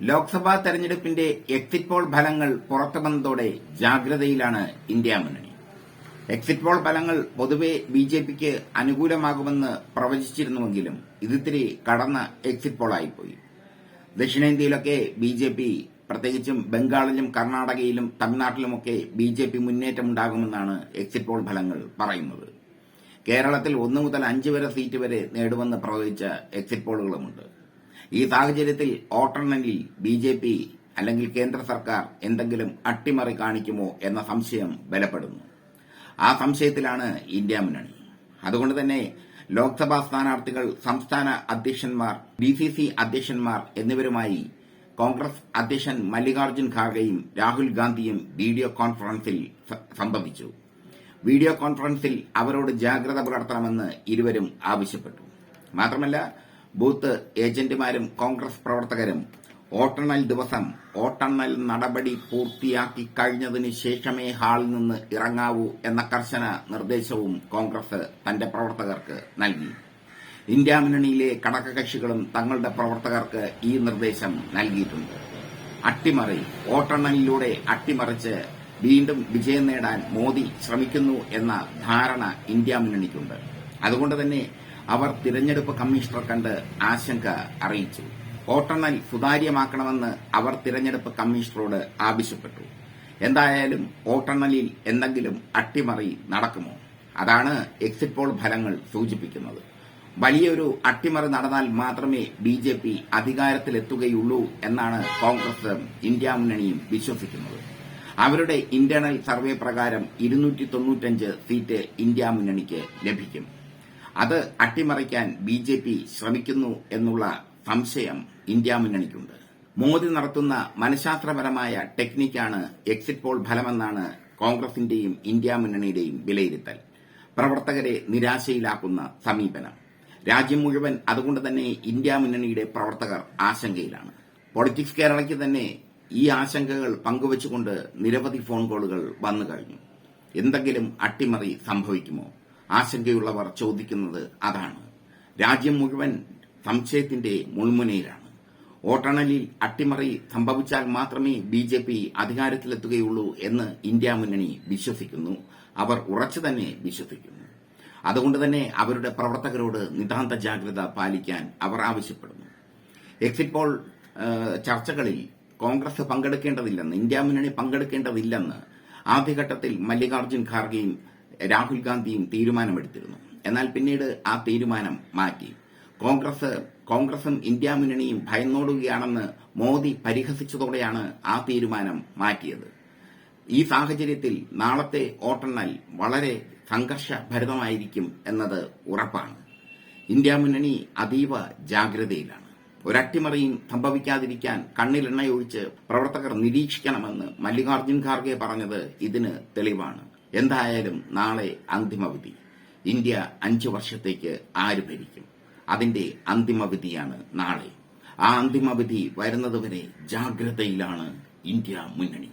ലോക്സഭാ തെരഞ്ഞെടുപ്പിന്റെ exit poll ഫലങ്ങൾ പുറത്തു വന്നതോടെ ജാഗ്രതയിലാണ് ഇന്ത്യ മുന്നണി. എക്സിറ്റ് പോൾ ഫലങ്ങൾ പൊതുവെ ബി ജെ പിക്ക് അനുകൂലമാകുമെന്ന് പ്രവചിച്ചിരുന്നുവെങ്കിലും ഇതിത്തിരി കടന്ന എക്സിറ്റ് പോളായിപ്പോയി. ദക്ഷിണേന്ത്യയിലൊക്കെ ബി ജെ പി പ്രത്യേകിച്ചും ബംഗാളിലും കർണാടകയിലും തമിഴ്നാട്ടിലുമൊക്കെ ബി ജെ പി മുന്നേറ്റമുണ്ടാകുമെന്നാണ് എക്സിറ്റ് പോൾ ഫലങ്ങൾ പറയുന്നത്. കേരളത്തിൽ ഒന്നു മുതൽ അഞ്ച് വരെ സീറ്റ് വരെ നേടുമെന്ന് പ്രവചിച്ച എക്സിറ്റ് പോളുകളുമുണ്ട്. ഈ സാഹചര്യത്തിൽ വോട്ടെണ്ണലിൽ ബി ജെ പി അല്ലെങ്കിൽ കേന്ദ്ര സർക്കാർ എന്തെങ്കിലും അട്ടിമറി കാണിക്കുമോ എന്ന സംശയം ബലപ്പെടുന്നു. ആ സംശയത്തിലാണ് ഇന്ത്യ മുന്നണി. അതുകൊണ്ട് തന്നെ ലോക്സഭാ സ്ഥാനാർത്ഥികൾ സംസ്ഥാന അധ്യക്ഷന്മാർ ഡി സി സി അധ്യക്ഷന്മാർ എന്നിവരുമായി കോൺഗ്രസ് അധ്യക്ഷൻ മല്ലികാർജുൻ ഖാർഗെയും രാഹുൽ ഗാന്ധിയും വീഡിയോ കോൺഫറൻസിൽ സംബന്ധിച്ചു വീഡിയോ കോൺഫറൻസിൽ അവരോട് ജാഗ്രത പുലർത്തണമെന്ന് ഇരുവരും ആവശ്യപ്പെട്ടു. മാത്രമല്ല ബൂത്ത് ഏജന്റുമാരും കോൺഗ്രസ് പ്രവർത്തകരും വോട്ടെണ്ണൽ ദിവസം വോട്ടെണ്ണൽ നടപടി പൂർത്തിയാക്കി കഴിഞ്ഞതിന് ശേഷമേ ഹാളിൽ നിന്ന് ഇറങ്ങാവൂ എന്ന കർശന നിർദ്ദേശവും കോൺഗ്രസ് തന്റെ പ്രവർത്തകർക്ക് നൽകി. ഇന്ത്യ മുന്നണിയിലെ കടകകക്ഷികളും തങ്ങളുടെ പ്രവർത്തകർക്ക് ഈ നിർദ്ദേശം നൽകിയിട്ടുണ്ട്. അട്ടിമറി വോട്ടെണ്ണലിലൂടെ അട്ടിമറിച്ച് വീണ്ടും വിജയം നേടാൻ മോദി ശ്രമിക്കുന്നു എന്ന ധാരണ ഇന്ത്യ മുന്നണിക്കുണ്ട്. അതുകൊണ്ട് തന്നെ അവർ തിരഞ്ഞെടുപ്പ് കമ്മീഷണർ കണ്ട് ആശങ്ക അറിയിച്ചു. വോട്ടെണ്ണൽ സുതാര്യമാക്കണമെന്ന് അവർ തിരഞ്ഞെടുപ്പ് കമ്മീഷണറോട് ആവശ്യപ്പെട്ടു. എന്തായാലും വോട്ടെണ്ണലിൽ എന്തെങ്കിലും അട്ടിമറി നടക്കുമോ? അതാണ് എക്സിറ്റ് പോൾ ഫലങ്ങൾ സൂചിപ്പിക്കുന്നത്. വലിയൊരു അട്ടിമറി നടന്നാൽ മാത്രമേ ബി ജെ പി അധികാരത്തിലെത്തുകയുള്ളൂ എന്നാണ് കോൺഗ്രസ് ഇന്ത്യ മുന്നണിയും വിശ്വസിക്കുന്നത്. അവരുടെ ഇന്റേണൽ സർവേ പ്രകാരം ഇരുന്നൂറ്റി തൊണ്ണൂറ്റഞ്ച് സീറ്റ് ഇന്ത്യ മുന്നണിക്ക് ലഭിക്കും. അത് അട്ടിമറിക്കാൻ ബി ജെ പി ശ്രമിക്കുന്നു എന്നുള്ള സംശയം ഇന്ത്യ മുന്നണിക്കുണ്ട്. മോദി നടത്തുന്ന മനഃശാസ്ത്രപരമായ ടെക്നിക്കാണ് എക്സിറ്റ് പോൾ ഫലമെന്നാണ് കോൺഗ്രസിന്റെയും ഇന്ത്യ മുന്നണിയുടെയും വിലയിരുത്തൽ. പ്രവർത്തകരെ നിരാശയിലാക്കുന്ന സമീപനം. രാജ്യം മുഴുവൻ അതുകൊണ്ട് തന്നെ ഇന്ത്യ മുന്നണിയുടെ പ്രവർത്തകർ ആശങ്കയിലാണ്. പൊളിറ്റിക്സ് കേരളയ്ക്ക് തന്നെ ഈ ആശങ്കകൾ പങ്കുവച്ചുകൊണ്ട് നിരവധി ഫോൺ കോളുകൾ വന്നു കഴിഞ്ഞു. എന്തെങ്കിലും അട്ടിമറി സംഭവിക്കുമോ? ആശങ്കയുള്ളവർ ചോദിക്കുന്നത് അതാണ്. രാജ്യം മുഴുവൻ സംശയത്തിന്റെ മുൾമുനയിലാണ്. വോട്ടെണ്ണലിൽ അട്ടിമറി സംഭവിച്ചാൽ മാത്രമേ ബി ജെ പി അധികാരത്തിലെത്തുകയുള്ളൂ എന്ന് ഇന്ത്യ മുന്നണി വിശ്വസിക്കുന്നു. അവർ ഉറച്ചു തന്നെ വിശ്വസിക്കുന്നു. അതുകൊണ്ട് തന്നെ അവരുടെ പ്രവർത്തകരോട് നിതാന്ത ജാഗ്രത പാലിക്കാൻ അവർ ആവശ്യപ്പെടുന്നു. എക്സിറ്റ് പോൾ ചർച്ചകളിൽ കോൺഗ്രസ് പങ്കെടുക്കേണ്ടതില്ലെന്ന് ഇന്ത്യ മുന്നണി പങ്കെടുക്കേണ്ടതില്ലെന്ന് ആദ്യഘട്ടത്തിൽ മല്ലികാർജുൻ ഖാർഗെയും രാഹുൽ ഗാന്ധിയും തീരുമാനമെടുത്തിരുന്നു. എന്നാൽ പിന്നീട് ആ തീരുമാനം മാറ്റി. കോൺഗ്രസ് കോൺഗ്രസും ഇന്ത്യ മുന്നണിയും ഭയന്നോടുകയാണെന്ന് മോദി പരിഹസിച്ചതോടെയാണ് ആ തീരുമാനം മാറ്റിയത്. ഈ സാഹചര്യത്തിൽ നാളത്തെ വോട്ടെണ്ണൽ വളരെ സംഘർഷഭരിതമായിരിക്കും എന്നത് ഉറപ്പാണ്. ഇന്ത്യ മുന്നണി അതീവ ജാഗ്രതയിലാണ്. ഒരട്ടിമറിയും സംഭവിക്കാതിരിക്കാൻ കണ്ണിലെണ്ണയൊഴിച്ച് പ്രവർത്തകർ നിരീക്ഷിക്കണമെന്ന് മല്ലികാർജുൻ ഖാർഗെ പറഞ്ഞത് ഇതിന് തെളിവാണ്. എന്തായാലും നാളെ അന്തിമവിധി. ഇന്ത്യ അഞ്ചു വർഷത്തേക്ക് ആര് ഭരിക്കും? അതിന്റെ അന്തിമവിധിയാണ് നാളെ. ആ അന്തിമവിധി വരുന്നതുവരെ ജാഗ്രതയിലാണ് ഇന്ത്യ മുന്നണി.